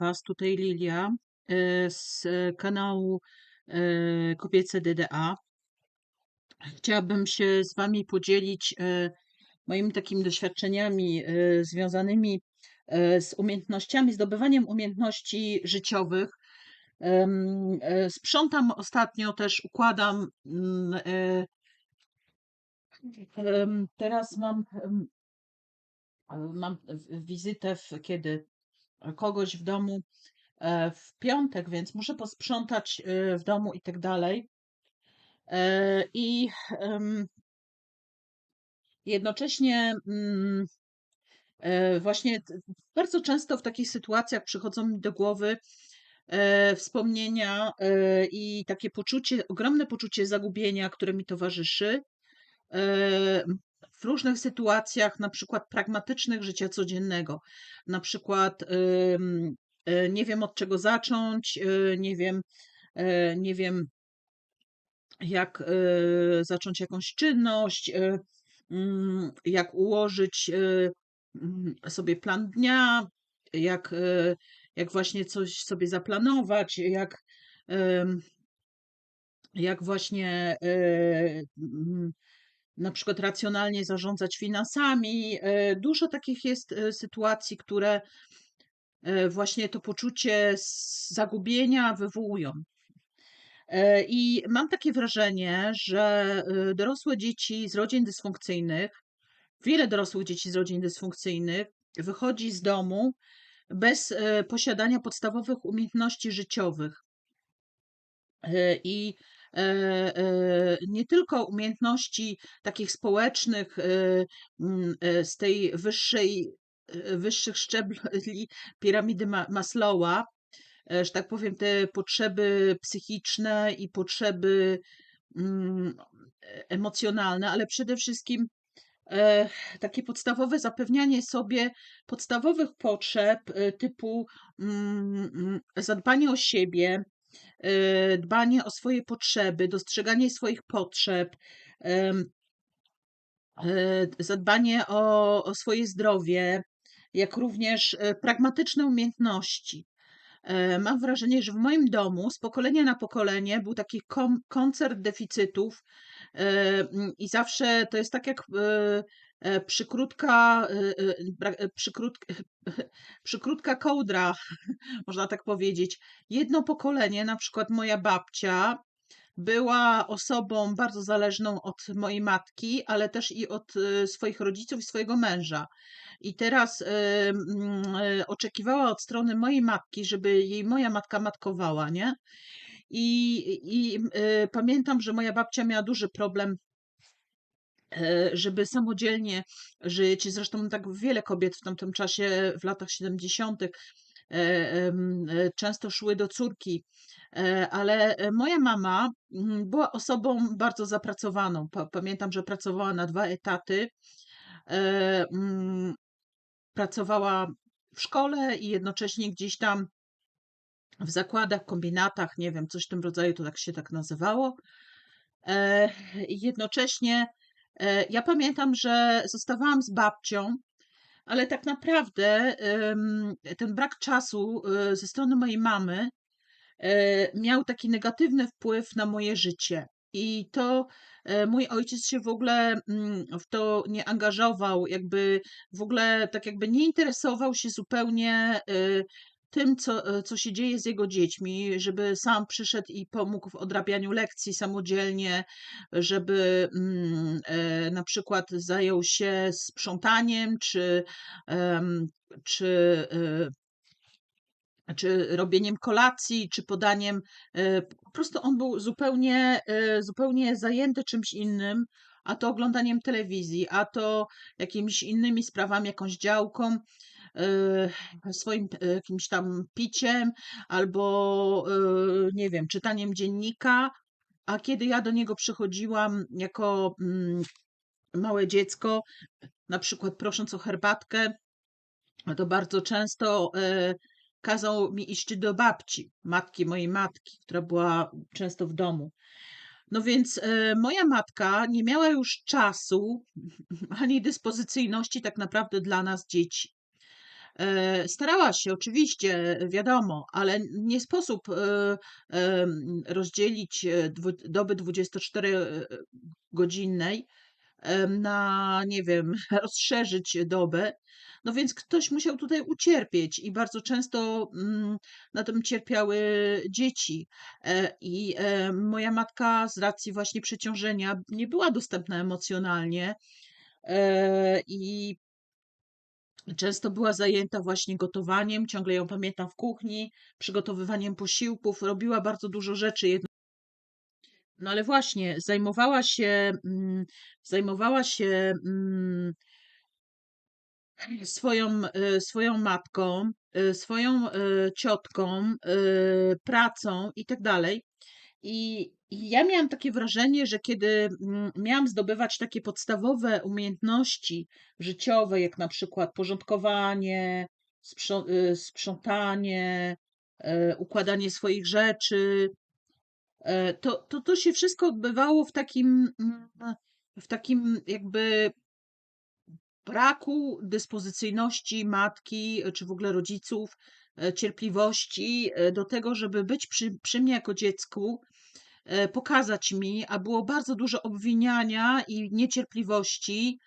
Was. Tutaj Lilia e, z kanału e, Kobiece DDA. Chciałabym się z Wami podzielić e, moimi takimi doświadczeniami związanymi z umiejętnościami, zdobywaniem umiejętności życiowych. Sprzątam ostatnio też, układam. Mm, teraz mam mam wizytę w, kiedy kogoś w domu e, w piątek, więc muszę posprzątać e, w domu i tak dalej. E, I jednocześnie mm, właśnie bardzo często w takich sytuacjach przychodzą mi do głowy wspomnienia i takie poczucie, ogromne poczucie zagubienia, które mi towarzyszy różnych sytuacjach, na przykład pragmatycznych życia codziennego. Na przykład e, nie wiem od czego zacząć, e, nie wiem, e, nie wiem jak zacząć jakąś czynność, mm, jak ułożyć mm, sobie plan dnia, jak, jak właśnie coś sobie zaplanować, jak, jak właśnie mm, na przykład racjonalnie zarządzać finansami. E, dużo takich jest e, sytuacji, które e, właśnie to poczucie zagubienia wywołują. I mam takie wrażenie, że dorosłe dzieci z rodzin dysfunkcyjnych, wiele dorosłych dzieci z rodzin dysfunkcyjnych wychodzi z domu bez posiadania podstawowych umiejętności życiowych. I nie tylko umiejętności takich społecznych e, mm, z tej wyższej, wyższych szczebli piramidy Maslowa, że tak powiem, te potrzeby psychiczne i potrzeby mm, emocjonalne, ale przede wszystkim takie podstawowe zapewnianie sobie podstawowych potrzeb typu mm, zadbanie o siebie, dbanie o swoje potrzeby, dostrzeganie swoich potrzeb, y, zadbanie o, o swoje zdrowie, jak również y, pragmatyczne umiejętności. Mam wrażenie, że w moim domu z pokolenia na pokolenie był taki koncert deficytów i zawsze to jest tak jak E, przykrótka, e, e, przykrót, przykrótka kołdra, można tak powiedzieć. Jedno pokolenie, na przykład moja babcia, była osobą bardzo zależną od mojej matki, ale też i od swoich rodziców i swojego męża. I teraz oczekiwała od strony mojej matki, żeby jej moja matka matkowała, nie? I, i pamiętam, że moja babcia miała duży problem żeby samodzielnie żyć. Zresztą tak wiele kobiet w tamtym czasie, w latach 70., e, e, często szły do córki, ale moja mama mm, była osobą bardzo zapracowaną. Pamiętam, że pracowała na dwa etaty. Mm, pracowała w szkole i jednocześnie gdzieś tam w zakładach, kombinatach, nie wiem, coś w tym rodzaju, to tak się tak nazywało. Jednocześnie E, ja pamiętam, że zostawałam z babcią, ale tak naprawdę ten brak czasu e, ze strony mojej mamy e, miał taki negatywny wpływ na moje życie. I to mój ojciec się w ogóle mm, w to nie angażował, jakby w ogóle tak jakby nie interesował się zupełnie tym, co, e, co się dzieje z jego dziećmi, żeby sam przyszedł i pomógł w odrabianiu lekcji samodzielnie, żeby mm, e, na przykład zajął się sprzątaniem, czy, czy e, czy robieniem kolacji, czy podaniem. Po prostu on był zupełnie, zupełnie zajęty czymś innym, a to oglądaniem telewizji, a to jakimiś innymi sprawami, jakąś działką. Y, swoim jakimś tam piciem albo y, nie wiem, czytaniem dziennika, a kiedy ja do niego przychodziłam jako mm, małe dziecko, na przykład prosząc o herbatkę, to bardzo często kazał mi iść do babci, matki mojej matki, która była często w domu. No więc moja matka nie miała już czasu ani dyspozycyjności tak naprawdę dla nas dzieci. E, starała się oczywiście, wiadomo, ale nie sposób, e, rozdzielić, e, doby 24-godzinnej, em, na nie wiem, rozszerzyć dobę. No więc ktoś musiał tutaj ucierpieć i bardzo często, mm, na tym cierpiały dzieci. I, moja matka z racji właśnie przeciążenia nie była dostępna emocjonalnie, i Często była zajęta właśnie gotowaniem, ciągle ją pamiętam w kuchni, przygotowywaniem posiłków, robiła bardzo dużo rzeczy jedno no ale właśnie, zajmowała się, mm, zajmowała się, mm swoją, y, swoją matką, y, swoją, y, ciotką, pracą i tak dalej. I ja miałam takie wrażenie, że kiedy, mm, miałam zdobywać takie podstawowe umiejętności życiowe, jak na przykład porządkowanie, y, sprzątanie, e, układanie swoich rzeczy, e, to to to się wszystko odbywało w takim, mm, w takim jakby braku dyspozycyjności matki, czy w ogóle rodziców, cierpliwości, do tego, żeby być przy przy mnie jako dziecku, pokazać mi, a było bardzo dużo obwiniania i niecierpliwości,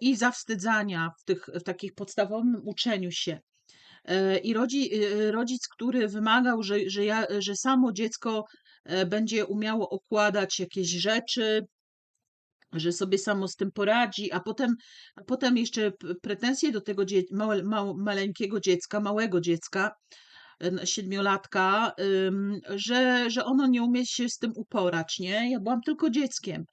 i zawstydzania w tych w takich podstawowym uczeniu się. I rodzi rodzic, który wymagał, że że ja że samo dziecko, będzie umiało układać jakieś rzeczy, że sobie samo z tym poradzi, a potem a potem jeszcze pretensje do tego dzie małe mał maleńkiego dziecka, małego dziecka, e, siedmiolatka, że że ono nie umie się z tym uporać, nie? Ja byłam tylko dzieckiem.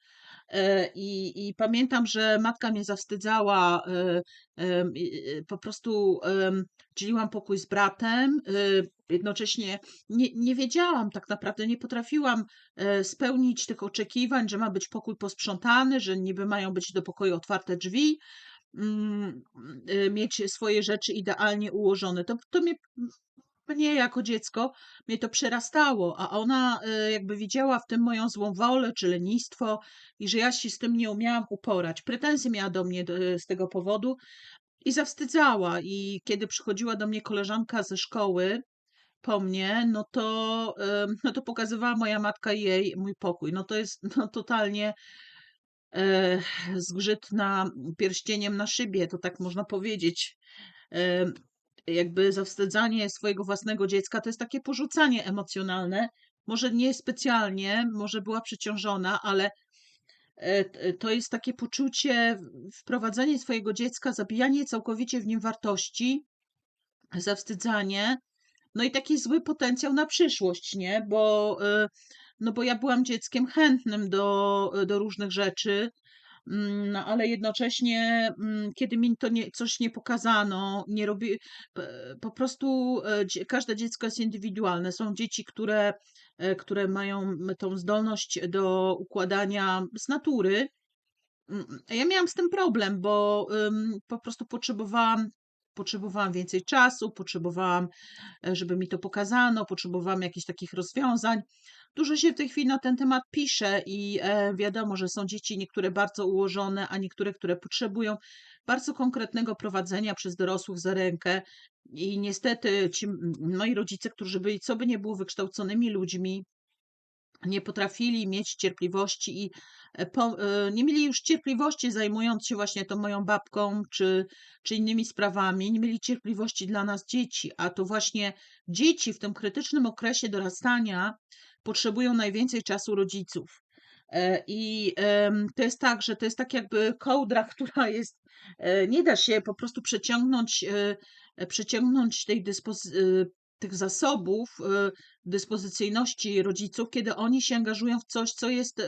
E, I, I pamiętam, że matka mnie zawstydzała, e, po prostu dzieliłam pokój z bratem, jednocześnie nie, nie wiedziałam tak naprawdę, nie potrafiłam e, spełnić tych oczekiwań, że ma być pokój posprzątany, że niby mają być do pokoju otwarte drzwi, mm, mieć swoje rzeczy idealnie ułożone. To, to mnie mnie jako dziecko, mnie to przerastało, a ona y, jakby widziała w tym moją złą wolę czy lenistwo i że ja się z tym nie umiałam uporać. Pretensje miała do mnie y, z tego powodu i zawstydzała. I kiedy przychodziła do mnie koleżanka ze szkoły po mnie, no to, y, no to pokazywała moja matka jej mój pokój. No to jest no, totalnie zgrzyt na pierścieniem na szybie, to tak można powiedzieć jakby zawstydzanie swojego własnego dziecka to jest takie porzucanie emocjonalne. Może nie specjalnie, może była przeciążona, ale e, to jest takie poczucie, wprowadzenie swojego dziecka, zabijanie całkowicie w nim wartości, zawstydzanie, no i taki zły potencjał na przyszłość, nie? Bo, e, no bo ja byłam dzieckiem chętnym do, do różnych rzeczy, no, ale jednocześnie, mm, kiedy mi to nie, coś nie pokazano, nie robi, po prostu e, każde dziecko jest indywidualne. Są dzieci, które, e, które mają tą zdolność do układania z natury. Mm, ja miałam z tym problem, bo po prostu potrzebowałam potrzebowałam więcej czasu, potrzebowałam, e, żeby mi to pokazano, potrzebowałam jakichś takich rozwiązań. Dużo się w tej chwili na ten temat pisze i e, wiadomo, że są dzieci niektóre bardzo ułożone, a niektóre, które potrzebują bardzo konkretnego prowadzenia przez dorosłych za rękę. I niestety ci moi rodzice, którzy byli, co by nie było, wykształconymi ludźmi, nie potrafili mieć cierpliwości i e, po, e, nie mieli już cierpliwości zajmując się właśnie tą moją babką czy, czy innymi sprawami, nie mieli cierpliwości dla nas dzieci, a to właśnie dzieci w tym krytycznym okresie dorastania potrzebują najwięcej czasu rodziców. E, I to jest tak, że to jest tak jakby kołdra, która jest, nie da się po prostu przeciągnąć, przeciągnąć tej dyspozycji tych zasobów, dyspozycyjności rodziców, kiedy oni się angażują w coś, co jest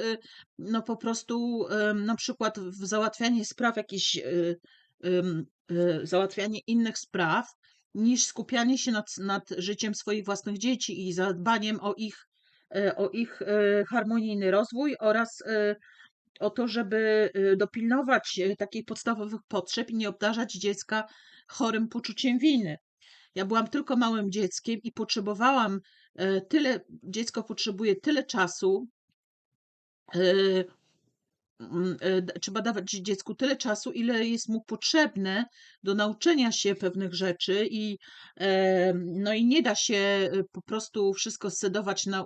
no po prostu na przykład w załatwianie spraw jakichś załatwianie innych spraw, niż skupianie się nad, nad życiem swoich własnych dzieci i zadbaniem o ich, o ich harmonijny rozwój oraz o to, żeby dopilnować takich podstawowych potrzeb i nie obdarzać dziecka chorym poczuciem winy. Ja byłam tylko małym dzieckiem i potrzebowałam e, tyle, dziecko potrzebuje tyle czasu, e, e, trzeba dawać dziecku tyle czasu, ile jest mu potrzebne do nauczenia się pewnych rzeczy i, em, no i nie da się, y, po prostu wszystko scedować na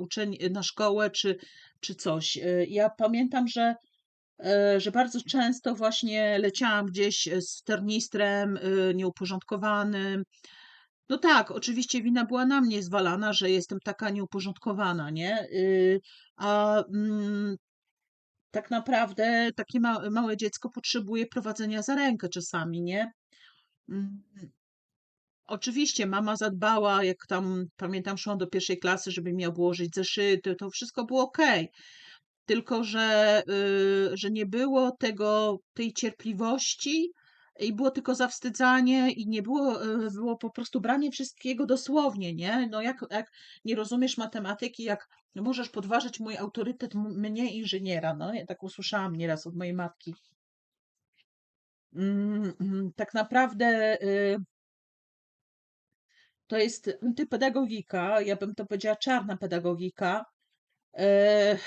na szkołę czy czy coś. E, ja pamiętam, że e, że bardzo często właśnie leciałam gdzieś, e, z tornistrem, y, nieuporządkowanym. No tak, oczywiście wina była na mnie zwalana, że jestem taka nieuporządkowana, nie? A, mm, tak naprawdę takie ma małe dziecko potrzebuje prowadzenia za rękę czasami, nie? Mm. Oczywiście mama zadbała, jak tam pamiętam, szłam do pierwszej klasy, żeby mi obłożyć zeszyty, to wszystko było okej. Tylko że, y, że nie było tego tej cierpliwości i było tylko zawstydzanie i nie było, y, było po prostu branie wszystkiego dosłownie, nie? No jak jak nie rozumiesz matematyki, jak możesz podważyć mój autorytet mnie inżyniera, no ja tak usłyszałam nieraz od mojej matki. Mm, mm, tak naprawdę, y to jest antypedagogika, ja bym to powiedziała czarna pedagogika. E,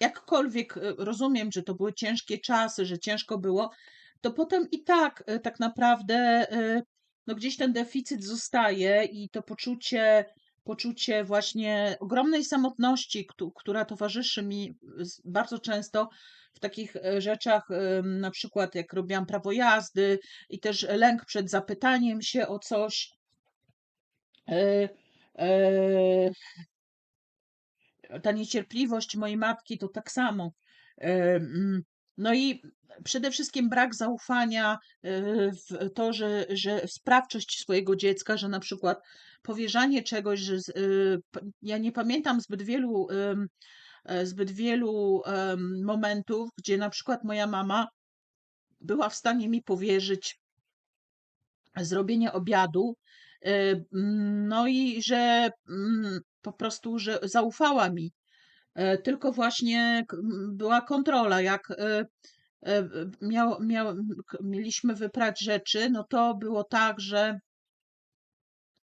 jakkolwiek e, rozumiem, że to były ciężkie czasy, że ciężko było, to potem i tak e, tak naprawdę e, no gdzieś ten deficyt zostaje i to poczucie, poczucie właśnie ogromnej samotności, któ- która towarzyszy mi bardzo często w takich e, rzeczach, na przykład jak robiłam prawo jazdy i też lęk przed zapytaniem się o coś. Ta niecierpliwość mojej matki to tak samo. No i przede wszystkim brak zaufania e, w to, że, że sprawczość swojego dziecka, że na przykład powierzanie czegoś, że e, ja nie pamiętam zbyt wielu, e, zbyt wielu momentów, gdzie na przykład moja mama była w stanie mi powierzyć zrobienie obiadu, no i że mm, po prostu, że zaufała mi. Tylko właśnie była kontrola, jak, miał miał k mieliśmy wyprać rzeczy, no to było tak, że,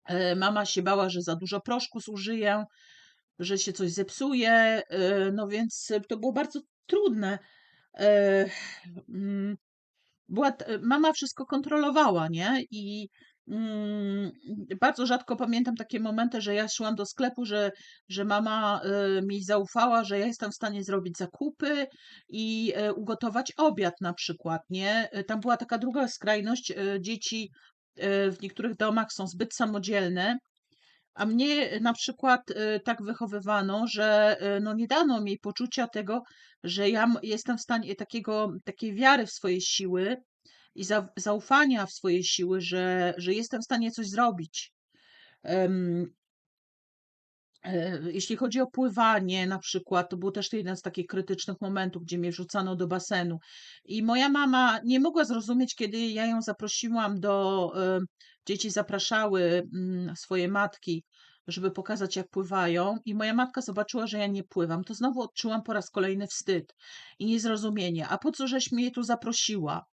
e, mama się bała, że za dużo proszku zużyję, że się coś zepsuje, e, no więc to było bardzo trudne. E, mm, była mama wszystko kontrolowała, nie? I, bardzo rzadko pamiętam takie momenty, że ja szłam do sklepu, że że mama, y, mi zaufała, że ja jestem w stanie zrobić zakupy i, e, ugotować obiad na przykład, nie? Y, tam była taka druga skrajność, y, dzieci, y, w niektórych domach są zbyt samodzielne, a mnie na przykład, y, tak wychowywano, że, y, no nie dano mi poczucia tego, że ja jestem w stanie takiego takiej wiary w swoje siły i zau zaufania w swoje siły, że że jestem w stanie coś zrobić. E, jeśli chodzi o pływanie na przykład, to był też jeden z takich krytycznych momentów, gdzie mnie wrzucano do basenu i moja mama nie mogła zrozumieć, kiedy ja ją zaprosiłam do e, dzieci zapraszały, mm, swoje matki, żeby pokazać, jak pływają i moja matka zobaczyła, że ja nie pływam, to znowu odczułam po raz kolejny wstyd i niezrozumienie. „A po co żeś mnie tu zaprosiła?”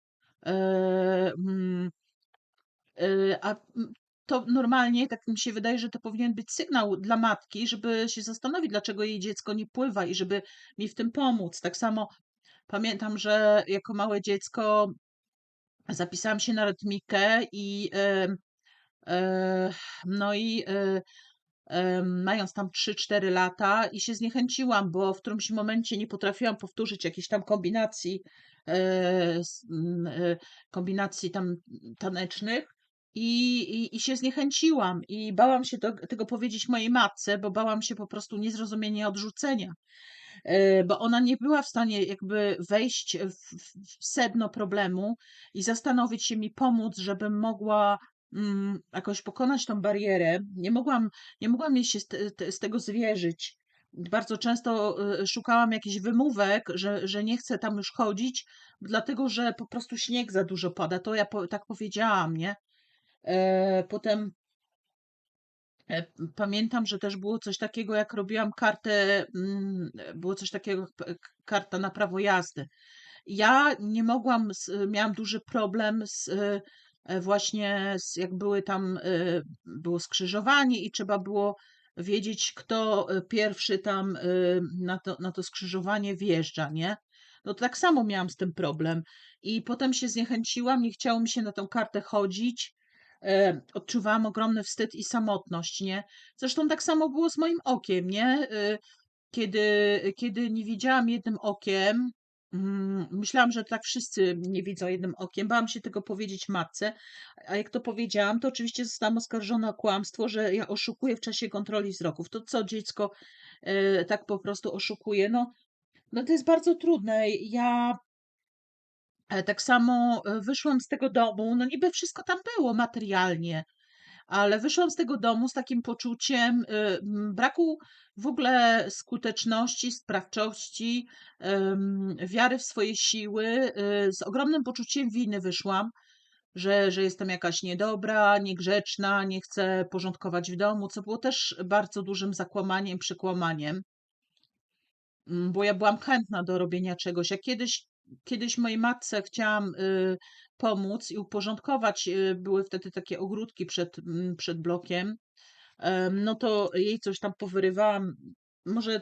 Eee, mm, y, a, mm, to normalnie, tak mi się wydaje, że to powinien być sygnał dla matki, żeby się zastanowić, dlaczego jej dziecko nie pływa i żeby mi w tym pomóc. Tak samo pamiętam, że jako małe dziecko zapisałam się na rytmikę i, e, no i, e, mając tam 3-4 lata i się zniechęciłam, bo w którymś momencie nie potrafiłam powtórzyć jakiejś tam kombinacji, e, e, kombinacji tam tanecznych i i i się zniechęciłam i bałam się tego powiedzieć mojej matce, bo bałam się po prostu niezrozumienia, odrzucenia, e, bo ona nie była w stanie jakby wejść w w sedno problemu i zastanowić się, mi pomóc, żebym mogła, jakoś pokonać tą barierę. Nie mogłam nie mogłam jej się z z tego zwierzyć. Bardzo często, y, szukałam jakichś wymówek, że że nie chcę tam już chodzić, dlatego że po prostu śnieg za dużo pada. To ja po tak powiedziałam, nie? E, potem e, pamiętam, że też było coś takiego, jak robiłam kartę, mm, było coś takiego karta na prawo jazdy. Ja nie mogłam miałam duży problem z, właśnie z jak były tam, y, było skrzyżowanie i trzeba było wiedzieć, kto, y, pierwszy tam, na to na to skrzyżowanie wjeżdża, nie? no to tak samo miałam z tym problem. I potem się zniechęciłam, nie chciało mi się na tą kartę chodzić. E, odczuwałam ogromny wstyd i samotność, nie? Zresztą tak samo było z moim okiem, nie? E, kiedy, kiedy nie widziałam jednym okiem, myślałam, że tak wszyscy nie widzą jednym okiem. Bałam się tego powiedzieć matce, a jak to powiedziałam, to oczywiście zostałam oskarżona o kłamstwo, że ja oszukuję w czasie kontroli wzroków. To co dziecko e, tak po prostu oszukuje? No, no to jest bardzo trudne. Ja e, tak samo e, wyszłam z tego domu, no niby wszystko tam było materialnie, ale wyszłam z tego domu z takim poczuciem y, braku w ogóle skuteczności, sprawczości, wiary w swoje siły. y, Z ogromnym poczuciem winy wyszłam, że, że jestem jakaś niedobra, niegrzeczna, nie chcę porządkować w domu, co było też bardzo dużym zakłamaniem, przekłamaniem. Mm, bo ja byłam chętna do robienia czegoś. Ja kiedyś, kiedyś mojej matce chciałam y, pomóc i uporządkować, y, były wtedy takie ogródki przed, mm, przed blokiem, Em, no to jej coś tam powyrywałam, może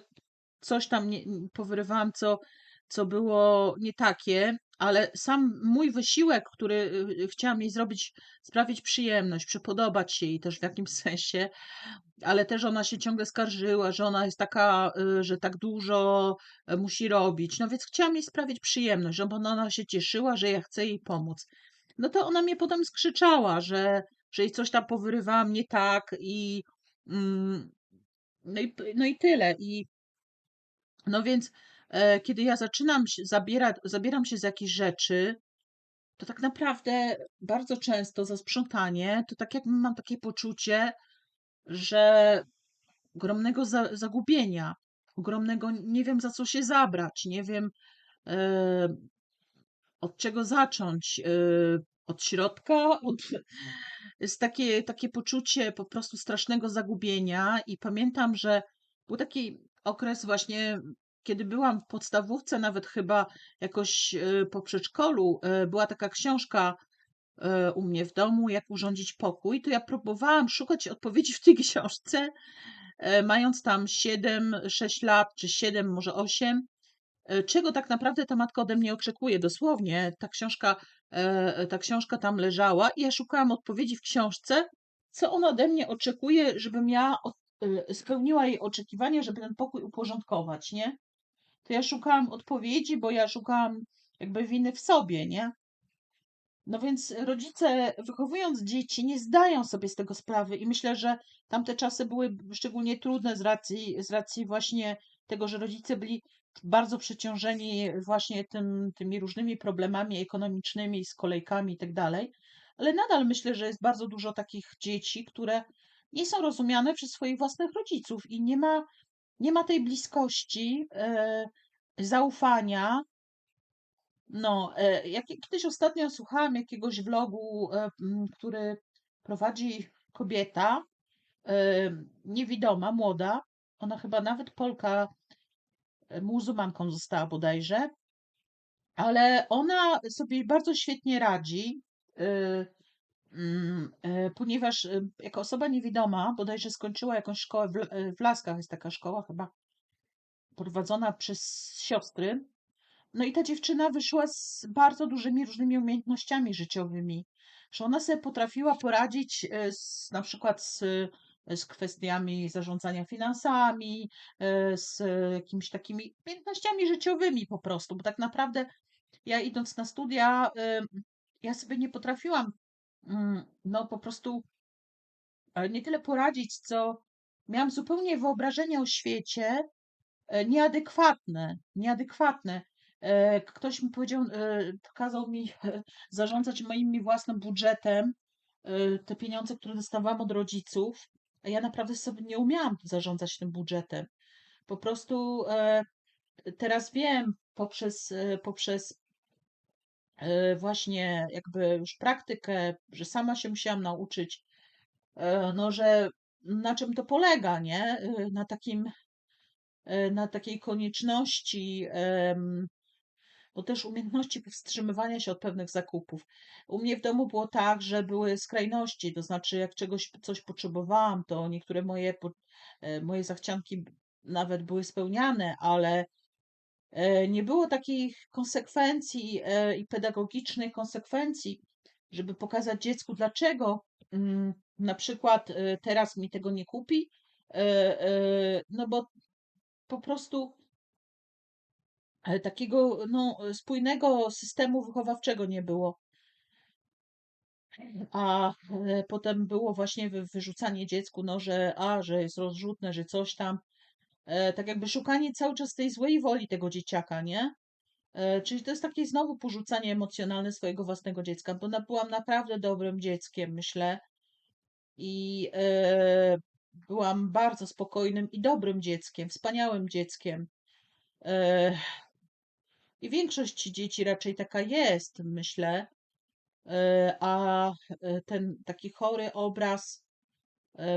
coś tam nie, powyrywałam, co, co było nie takie, ale sam mój wysiłek, który y, chciałam jej zrobić, sprawić przyjemność, przypodobać się jej też w jakimś sensie, ale też ona się ciągle skarżyła, że ona jest taka, y, że tak dużo e, musi robić. No więc chciałam jej sprawić przyjemność, żeby ona się cieszyła, że ja chcę jej pomóc. No to ona mnie potem skrzyczała, że, że jej coś tam powyrywałam nie tak i mm, no i, no i tyle. I no więc kiedy ja zaczynam zabierać, zabieram się z jakichś rzeczy, to tak naprawdę bardzo często za sprzątanie, to tak jak mam takie poczucie, że ogromnego za, zagubienia, ogromnego nie wiem za co się zabrać, nie wiem e, od czego zacząć, e, od środka, od, jest takie, takie poczucie po prostu strasznego zagubienia i pamiętam, że był taki okres właśnie, kiedy byłam w podstawówce, nawet chyba jakoś e, po przedszkolu, e, była taka książka e, u mnie w domu, jak urządzić pokój, to ja próbowałam szukać odpowiedzi w tej książce, mając tam 7, 6 lat, czy 7, może 8, czego tak naprawdę ta matka ode mnie oczekuje. Dosłownie ta książka, ta książka tam leżała i ja szukałam odpowiedzi w książce, co ona ode mnie oczekuje, żebym ja spełniła jej oczekiwania, żeby ten pokój uporządkować, nie? To ja szukałam odpowiedzi, bo ja szukałam jakby winy w sobie, nie? No więc rodzice, wychowując dzieci, nie zdają sobie z tego sprawy i myślę, że tamte czasy były szczególnie trudne z racji, z racji właśnie tego, że rodzice byli bardzo przeciążeni właśnie tym, tymi różnymi problemami ekonomicznymi, z kolejkami i tak dalej. Ale nadal myślę, że jest bardzo dużo takich dzieci, które nie są rozumiane przez swoich własnych rodziców i nie ma, nie ma tej bliskości, e, zaufania. No, e, jak, kiedyś ostatnio słuchałam jakiegoś vlogu, e, który prowadzi kobieta, niewidoma, młoda, ona chyba nawet Polka, muzułmanką została bodajże, ale ona sobie bardzo świetnie radzi. Mm, e, ponieważ e, jako osoba niewidoma, bodajże skończyła jakąś szkołę w, e, w Laskach, jest taka szkoła chyba prowadzona przez siostry. No i ta dziewczyna wyszła z bardzo dużymi różnymi umiejętnościami życiowymi, że ona sobie potrafiła poradzić z, na przykład z, z kwestiami zarządzania finansami, z jakimiś takimi umiejętnościami życiowymi po prostu, bo tak naprawdę ja idąc na studia, ja sobie nie potrafiłam Mm, no po prostu e, nie tyle poradzić, co miałam zupełnie wyobrażenie o świecie e, nieadekwatne, nieadekwatne. E, Ktoś mi powiedział, kazał mi zarządzać moim własnym budżetem, te pieniądze, które dostawałam od rodziców, a ja naprawdę sobie nie umiałam zarządzać tym budżetem. Po prostu teraz wiem poprzez, poprzez E, właśnie jakby już praktykę, że sama się musiałam nauczyć, e, no, że na czym to polega, nie? E, na takim, na takiej konieczności, bo też umiejętności powstrzymywania się od pewnych zakupów. U mnie w domu było tak, że były skrajności, to znaczy jak czegoś, coś potrzebowałam, to niektóre moje, moje zachcianki nawet były spełniane, ale nie było takich konsekwencji e, i pedagogicznej konsekwencji, żeby pokazać dziecku, dlaczego mm, na przykład e, teraz mi tego nie kupi, no bo po prostu takiego no, spójnego systemu wychowawczego nie było. A potem było właśnie wyrzucanie dziecku, no, że a, że jest rozrzutne, że coś tam. E, tak jakby szukanie cały czas tej złej woli tego dzieciaka, nie? E, czyli to jest takie znowu porzucanie emocjonalne swojego własnego dziecka, bo byłam naprawdę dobrym dzieckiem, myślę. I e, byłam bardzo spokojnym i dobrym dzieckiem, wspaniałym dzieckiem. I większość dzieci raczej taka jest, myślę. A ten taki chory obraz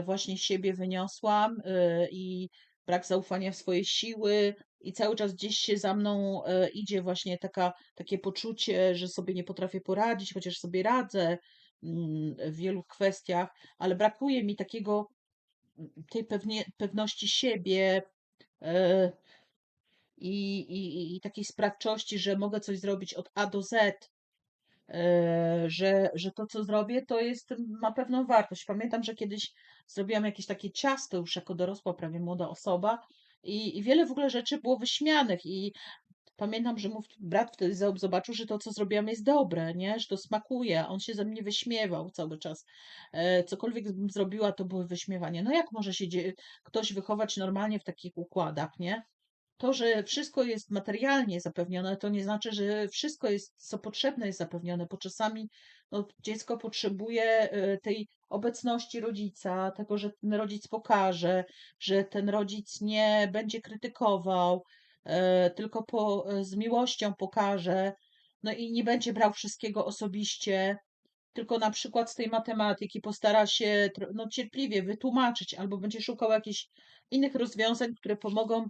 właśnie siebie wyniosłam i brak zaufania w swoje siły i cały czas gdzieś się za mną e, idzie właśnie taka, takie poczucie, że sobie nie potrafię poradzić, chociaż sobie radzę mm, w wielu kwestiach, ale brakuje mi takiego, mm, tej pewnie, pewności siebie e, i, i, i takiej sprawczości, że mogę coś zrobić od A do Z, że, że to, co zrobię, to jest, ma pewną wartość. Pamiętam, że kiedyś zrobiłam jakieś takie ciasto już jako dorosła, prawie młoda osoba i, i wiele w ogóle rzeczy było wyśmianych i pamiętam, że mój brat wtedy zobaczył, że to, co zrobiłam jest dobre, nie? że to smakuje, on się ze mnie wyśmiewał cały czas. E, cokolwiek bym zrobiła, to były wyśmiewania. No jak może się ktoś wychować normalnie w takich układach, nie? To, że wszystko jest materialnie zapewnione, to nie znaczy, że wszystko jest, co potrzebne, jest zapewnione, bo czasami no, dziecko potrzebuje e, tej obecności rodzica, tego, że ten rodzic pokaże, że ten rodzic nie będzie krytykował, e, tylko po, z miłością pokaże, no i nie będzie brał wszystkiego osobiście, tylko na przykład z tej matematyki postara się no, cierpliwie wytłumaczyć, albo będzie szukał jakichś innych rozwiązań, które pomogą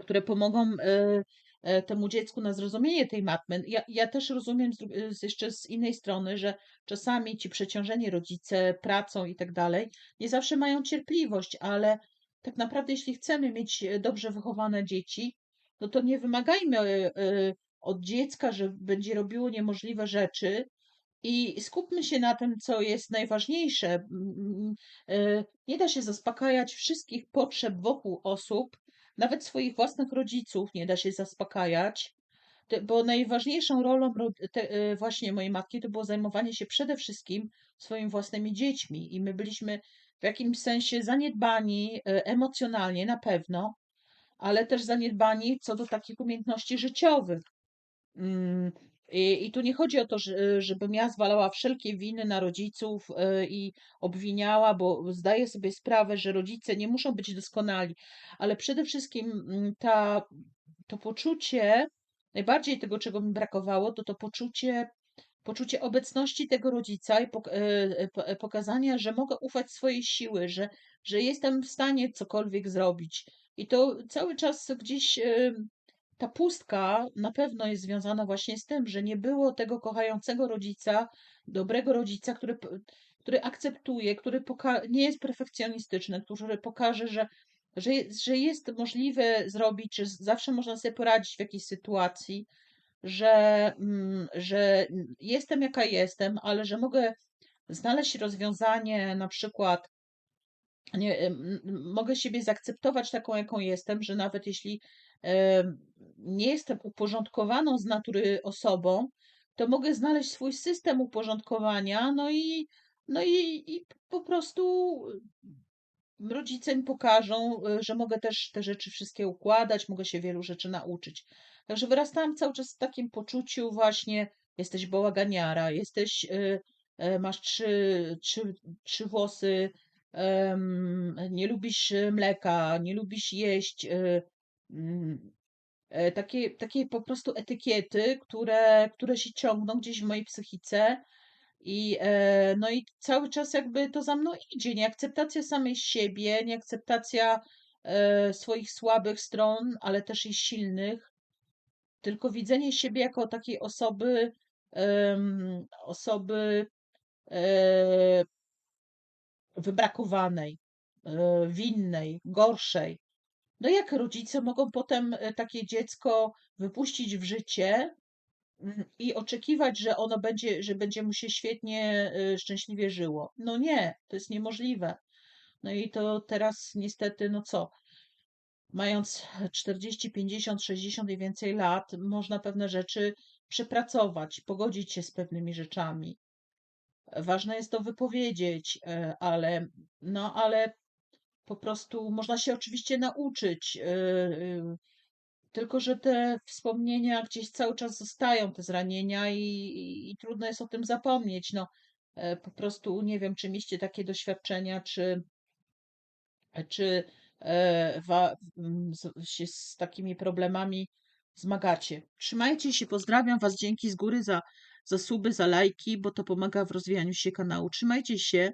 które pomogą e, e, temu dziecku na zrozumienie tej matmy. Ja, ja też rozumiem z, jeszcze z innej strony, że czasami ci przeciążeni rodzice pracą i tak dalej nie zawsze mają cierpliwość, ale tak naprawdę, jeśli chcemy mieć dobrze wychowane dzieci, no to nie wymagajmy od dziecka, że będzie robiło niemożliwe rzeczy, i skupmy się na tym, co jest najważniejsze. Nie da się zaspokajać wszystkich potrzeb wokół osób nawet swoich własnych rodziców nie da się zaspokajać, bo najważniejszą rolą e, właśnie mojej matki to było zajmowanie się przede wszystkim swoimi własnymi dziećmi. I my byliśmy w jakimś sensie zaniedbani e, emocjonalnie na pewno, ale też zaniedbani co do takich umiejętności życiowych. I, I tu nie chodzi o to, że, żebym ja zwalała wszelkie winy na rodziców e, i obwiniała, bo zdaję sobie sprawę, że rodzice nie muszą być doskonali, ale przede wszystkim mm, ta, to poczucie, najbardziej tego, czego mi brakowało, to to poczucie, poczucie obecności tego rodzica i e, e, pokazania, że mogę ufać swojej siły, że, że jestem w stanie cokolwiek zrobić. I to cały czas gdzieś ta pustka na pewno jest związana właśnie z tym, że nie było tego kochającego rodzica, dobrego rodzica, który, który akceptuje, który nie jest perfekcjonistyczny, który pokaże, że, że, że jest możliwe zrobić, że zawsze można sobie poradzić w jakiejś sytuacji, że, mm, że jestem jaka jestem, ale że mogę znaleźć rozwiązanie na przykład nie, mogę siebie zaakceptować taką, jaką jestem, że nawet jeśli nie jestem uporządkowaną z natury osobą, to mogę znaleźć swój system uporządkowania, no i, no i, i po prostu rodzice mi pokażą, e, że mogę też te rzeczy wszystkie układać, mogę się wielu rzeczy nauczyć. Także wyrastałam cały czas w takim poczuciu właśnie, jesteś bałaganiara, jesteś, e, e, masz trzy, trzy, trzy włosy, nie lubisz mleka, nie lubisz jeść, Mm, e, takie, takie po prostu etykiety, które, które się ciągną gdzieś w mojej psychice. I, e, no i cały czas jakby to za mną idzie. Nieakceptacja samej siebie, nieakceptacja e, swoich słabych stron, ale też i silnych. Tylko widzenie siebie jako takiej osoby, osoby wybrakowanej, winnej, gorszej. No jak rodzice mogą potem e, takie dziecko wypuścić w życie mm, i oczekiwać, że ono będzie, że będzie mu się świetnie, e, szczęśliwie żyło? No nie, to jest niemożliwe. No i to teraz niestety, no co, mając 40, 50, 60 i więcej lat, można pewne rzeczy przepracować, pogodzić się z pewnymi rzeczami. Ważne jest to wypowiedzieć, e, ale, no ale po prostu można się oczywiście nauczyć, e, e, tylko że te wspomnienia gdzieś cały czas zostają, te zranienia i, i, i trudno jest o tym zapomnieć. No, e, po prostu nie wiem, czy mieliście takie doświadczenia, czy, czy e, wa, z, się z takimi problemami zmagacie. Trzymajcie się, pozdrawiam Was, dzięki z góry za, za suby, za lajki, bo to pomaga w rozwijaniu się kanału. Trzymajcie się.